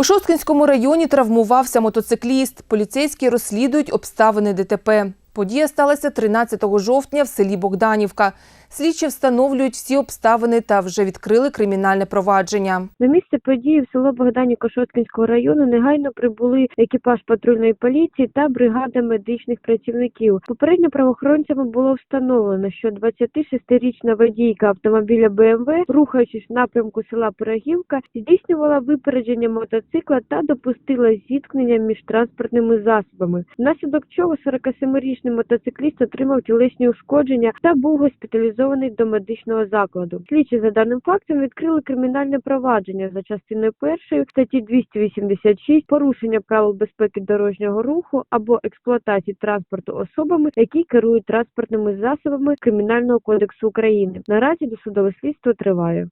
У Шосткинському районі травмувався мотоцикліст. Поліцейські розслідують обставини ДТП. Подія сталася 13 жовтня в селі Богданівка. Слідчі встановлюють всі обставини та вже відкрили кримінальне провадження. На місце події в село Богданівка Шосткинського району негайно прибули екіпаж патрульної поліції та бригада медичних працівників. Попередньо правоохоронцями було встановлено, що 26-річна водійка автомобіля БМВ, рухаючись в напрямку села Пирогівка, здійснювала випередження мотоцикла та допустила зіткнення між транспортними засобами. Внаслідок чого 47-річний мотоцикліст отримав тілесні ушкодження та був госпіталізований до медичного закладу. Слідчі за даним фактом відкрили кримінальне провадження за частиною першої статті 286 порушення правил безпеки дорожнього руху або експлуатації транспорту особами, які керують транспортними засобами Кримінального кодексу України. Наразі досудове слідство триває.